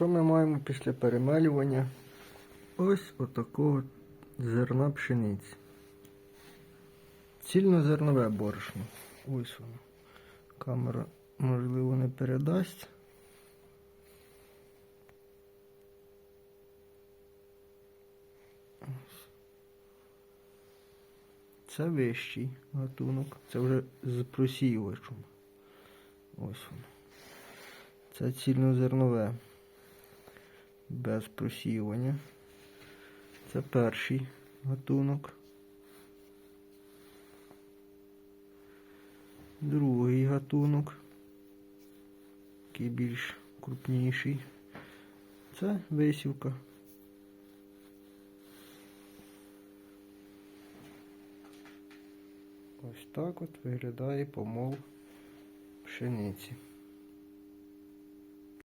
Що ми маємо після перемелювання? Ось отакого зерна пшениці. Цільнозернове борошно. Ось воно. Камера, можливо, не передасть. Це вищий гатунок. Це вже з просіювачем. Ось воно. Це цільнозернове. Без просіювання. Це перший гатунок. Другий гатунок. Такий більш крупніший. Це висівка. Ось так от виглядає помол пшениці.